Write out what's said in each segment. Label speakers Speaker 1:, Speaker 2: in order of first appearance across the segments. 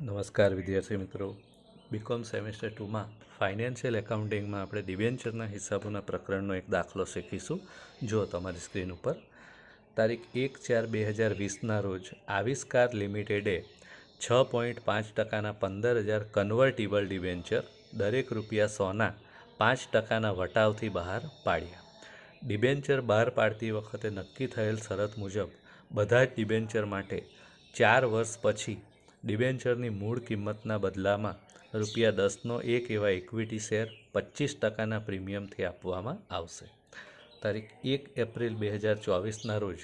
Speaker 1: નમસ્કાર વિદ્યાર્થી મિત્રો. બીકોમ સેમેસ્ટર ટુમાં ફાઇનાન્શિયલ એકાઉન્ટિંગમાં આપણે ડિબેન્ચરના હિસાબોના પ્રકરણનો એક દાખલો શીખીશું. જો તમારી સ્ક્રીન ઉપર. તારીખ એક ચાર બે હજાર વીસના રોજ આવિષ્કાર લિમિટેડે છ પોઈન્ટ પાંચ ટકાના પંદર હજાર કન્વર્ટેબલ ડિબેન્ચર દરેક રૂપિયા સોના પાંચ ટકાના વટાવથી બહાર પાડ્યા. ડિબેન્ચર બહાર પાડતી વખતે નક્કી થયેલ શરત મુજબ બધા જ ડિબેન્ચર માટે ચાર વર્ષ પછી ડિબેન્ચરની મૂળ કિંમતના બદલામાં રૂપિયા દસનો એક એવા ઇક્વિટી શેર પચીસ ટકાના પ્રીમિયમથી આપવામાં આવશે. તારીખ એક એપ્રિલ બે હજાર ચોવીસના રોજ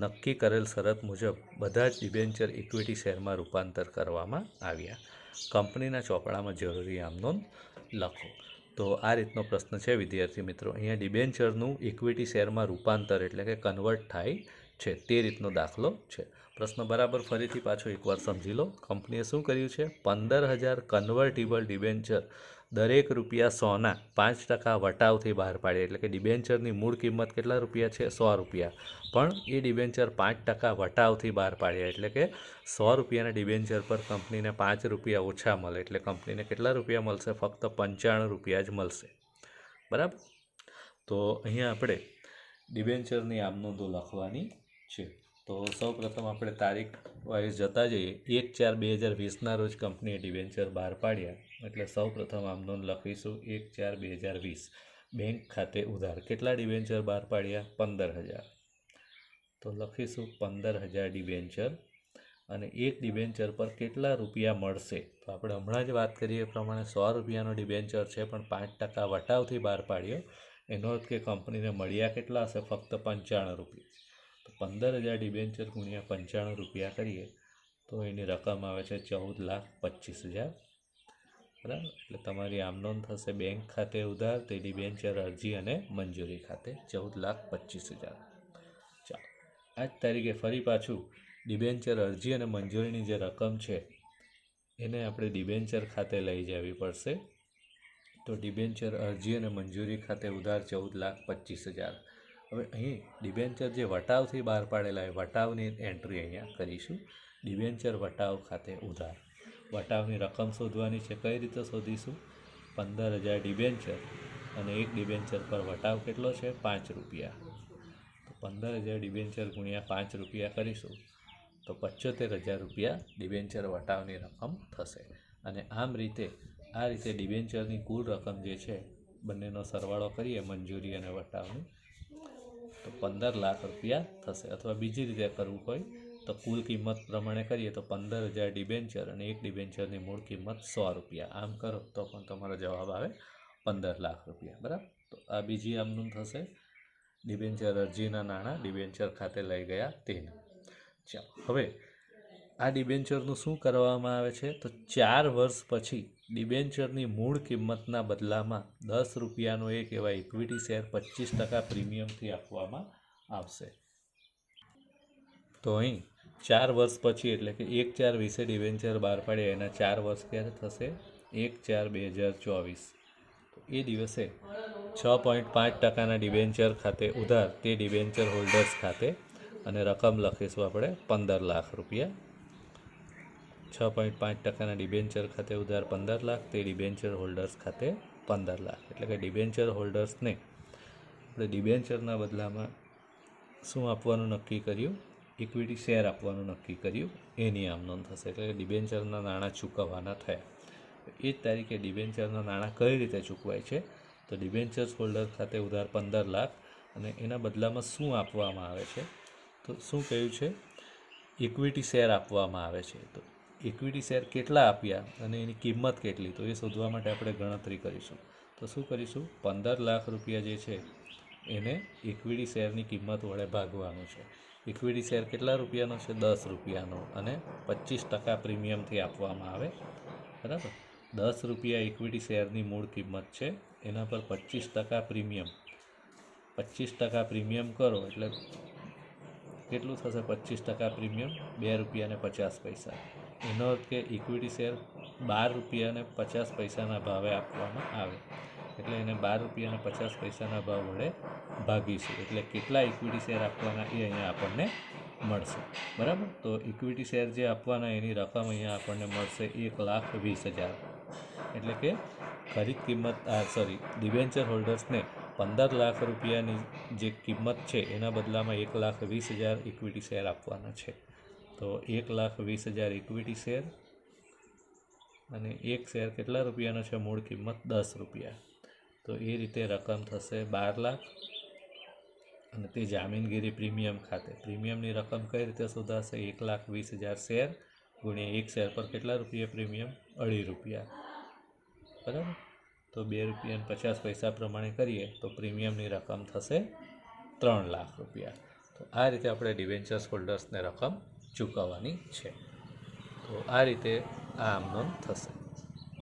Speaker 1: નક્કી કરેલ શરત મુજબ બધા જ ડિબેન્ચર ઇક્વિટી શેરમાં રૂપાંતર કરવામાં આવ્યા. કંપનીના ચોપડામાં જરૂરી આમનોંધ લખો. તો આ રીતનો પ્રશ્ન છે વિદ્યાર્થી મિત્રો. અહીંયા ડિબેન્ચરનું ઇક્વિટી શેરમાં રૂપાંતર એટલે કે કન્વર્ટ થાય છે, તે રીતનો દાખલો છે. પ્રશ્ન બરાબર ફરીથી પાછો એકવાર સમજી લો. કંપનીએ શું કર્યું છે? પંદર હજાર કન્વર્ટેબલ ડિબેન્ચર દરેક રૂપિયા સોના પાંચ ટકા વટાવથી બહાર પાડી. એટલે કે ડિબેન્ચરની મૂળ કિંમત કેટલા રૂપિયા છે? સો રૂપિયા. પણ એ ડિબેન્ચર પાંચ ટકા વટાવથી બહાર પાડ્યા એટલે કે સો રૂપિયાના ડિબેન્ચર પર કંપનીને પાંચ રૂપિયા ઓછા મળે. એટલે કંપનીને કેટલા રૂપિયા મળશે? ફક્ત પંચાણું રૂપિયા જ મળશે. બરાબર? તો અહીંયા આપણે ડિબેન્ચરની આમનોંધો લખવાની છે. તો સૌ પ્રથમ આપણે તારીખ વાઇઝ જતા જઈએ. એક ચાર બે હજાર વીસના રોજ કંપનીએ ડિબેન્ચર બહાર પાડ્યા. એટલે સૌ પ્રથમ આમનોંધ લખીશું. એક ચાર બે હજાર વીસ. બેંક ખાતે ઉધાર કેટલા ડિબેન્ચર બહાર પાડ્યા? પંદર હજાર. તો લખીશું પંદર હજાર ડિબેન્ચર. અને એક ડિબેન્ચર પર કેટલા રૂપિયા મળશે? તો આપણે હમણાં જ વાત કરીએ પ્રમાણે સો રૂપિયાનો ડિબેન્ચર છે, પણ પાંચ ટકા વટાવથી બહાર પાડ્યો. એનો અર્થ કે કંપનીને મળ્યા કેટલા હશે? ફક્ત પંચાણું રૂપિયા. પંદર હજાર ડિબેન્ચર ગુણ્યા પંચાણું રૂપિયા કરીએ, તો એની રકમ આવે છે ચૌદ લાખ પચીસ હજાર. બરાબર? એટલે તમારી આમ નોંધ થશે બેંક ખાતે ઉધાર, તે ડિબેન્ચર અરજી અને મંજૂરી ખાતે ચૌદ લાખ પચીસ હજાર. ચાલો આ જ તારીખે ફરી પાછું ડિબેન્ચર અરજી અને મંજૂરીની જે રકમ છે, એને આપણે ડિબેન્ચર ખાતે લઈ જવી પડશે. તો ડિબેન્ચર અરજી અને મંજૂરી ખાતે ઉધાર ચૌદ લાખ પચીસ હજાર. હવે અહીં ડિબેન્ચર જે વટાવથી બહાર પાડેલા એ વટાવની એન્ટ્રી અહીંયા કરીશું. ડિબેન્ચર વટાવ ખાતે ઉધાર. વટાવની રકમ શોધવાની છે, કઈ રીતે શોધીશું? પંદર હજાર ડિબેન્ચર અને એક ડિબેન્ચર પર વટાવ કેટલો છે? પાંચ રૂપિયા. તો પંદર હજાર ડિબેન્ચર ગુણ્યા પાંચ રૂપિયા કરીશું, તો પચોતેર હજાર રૂપિયા ડિબેન્ચર વટાવની રકમ થશે. અને આમ રીતે, આ રીતે ડિબેન્ચરની કુલ રકમ જે છે, બંનેનો સરવાળો કરીએ, મંજૂરી અને વટાવની. તો પંદર લાખ રૂપિયા થશે. અથવા બીજી રીતે કરવું હોય તો કુલ કિંમત પ્રમાણે કરીએ તો પંદર હજાર ડિબેન્ચર અને એક ડિબેન્ચરની મૂળ કિંમત સો રૂપિયા. આમ કરો તો પણ તમારો જવાબ આવે પંદર લાખ રૂપિયા. બરાબર? તો આ બીજી આમનું થશે. ડિબેન્ચર અરજીના નાણાં ડિબેન્ચર ખાતે લઈ ગયા તેના. ચાલો, હવે આ ડિબેન્ચરનું શું કરવામાં આવે છે? તો ચાર વર્ષ પછી ડિબેન્ચરની મૂળ કિંમતના બદલામાં દસ રૂપિયાનો એક એવા ઇક્વિટી શેર પચીસ ટકા પ્રીમિયમથી આપવામાં આવશે. તો અહીં ચાર વર્ષ પછી એટલે કે એક ચાર વીસે ડિબેન્ચર બહાર પાડ્યા, એના ચાર વર્ષ ક્યારે થશે? એક ચાર બે હજાર ચોવીસ. એ દિવસે છ પોઈન્ટ પાંચ ટકાના ડિબેન્ચર ખાતે ઉધાર તે ડિબેન્ચર હોલ્ડર્સ ખાતે અને રકમ લખીશું આપણે પંદર લાખ રૂપિયા. છ પોઈન્ટ પાંચ ટકાના ડિબેન્ચર ખાતે ઉધાર પંદર લાખ, તે ડિબેન્ચર હોલ્ડર્સ ખાતે પંદર લાખ. એટલે કે ડિબેન્ચર હોલ્ડર્સને આપણે ડિબેન્ચરના બદલામાં શું આપવાનું નક્કી કર્યું? ઇક્વિટી શેર આપવાનું નક્કી કર્યું. એની આમ નોંધ થશે. એટલે કે ડિબેન્ચરના નાણાં ચૂકવવાના થયા. એ જ તારીખે ડિબેન્ચરના નાણાં કઈ રીતે ચૂકવાય છે? તો ડિબેન્ચર્સ હોલ્ડર ખાતે ઉધાર પંદર લાખ અને એના બદલામાં શું આપવામાં આવે છે? તો શું કહ્યું છે? ઇક્વિટી શેર આપવામાં આવે છે. તો ઇક્વિટી શેર કેટલા આપ્યા અને એની કિંમત કેટલી? તો એ શોધવા માટે આપણે ગણતરી કરીશું. તો શું કરીશું? પંદર લાખ રૂપિયા જે છે, એને ઇક્વિટી શેરની કિંમત વડે ભાગવાનું છે. ઇક્વિટી શેર કેટલા રૂપિયાનો છે? દસ રૂપિયાનો અને પચીસ ટકા પ્રીમિયમથી આપવામાં આવે. બરાબર? દસ રૂપિયા ઇક્વિટી શેરની મૂળ કિંમત છે, એના પર પચીસ ટકા પ્રીમિયમ. પચીસ ટકા પ્રીમિયમ કરો એટલે કેટલું થશે? પચીસ ટકા પ્રીમિયમ, બે રૂપિયા પચાસ પૈસા. એનો કે ઇક્વિટી શેર બાર રૂપિયાને પચાસ પૈસાના ભાવે આપવામાં આવે. એટલે એને બાર રૂપિયાને પચાસ પૈસાના ભાવ વડે ભાગીશું. એટલે કેટલા ઇક્વિટી શેર આપવાના એ અહીંયા આપણને મળશે. બરાબર? તો ઇક્વિટી શેર જે આપવાના એની રકમ અહીંયા આપણને મળશે એક લાખ વીસ હજાર. એટલે કે ખરીદ કિંમત, આ સોરી ડિબેન્ચર હોલ્ડર્સને પંદર લાખ રૂપિયાની જે કિંમત છે, એના બદલામાં એક લાખ વીસ હજાર ઇક્વિટી શેર આપવાના છે. તો એક લાખ વીસ હજાર ઇક્વિટી શેર અને એક શેર કેટલા રૂપિયાનો છે મૂળ કિંમત? દસ રૂપિયા. તો એ રીતે રકમ થશે બાર લાખ અને તે જામીનગીરી પ્રીમિયમ ખાતે. પ્રીમિયમની રકમ કઈ રીતે શોધાશે એક લાખ વીસ હજાર શેર ગુણ્યા એક શેર પર કેટલા રૂપિયા પ્રીમિયમ? અઢી રૂપિયા. બરાબર? તો બે રૂપિયા પચાસ પૈસા પ્રમાણે કરીએ તો પ્રીમિયમની રકમ થશે ત્રણ લાખ રૂપિયા. તો આ રીતે આપણે ડિવેન્ચર્સ હોલ્ડર્સને રકમ ચૂકવવાની છે. તો આ રીતે આ આમદોન થશે.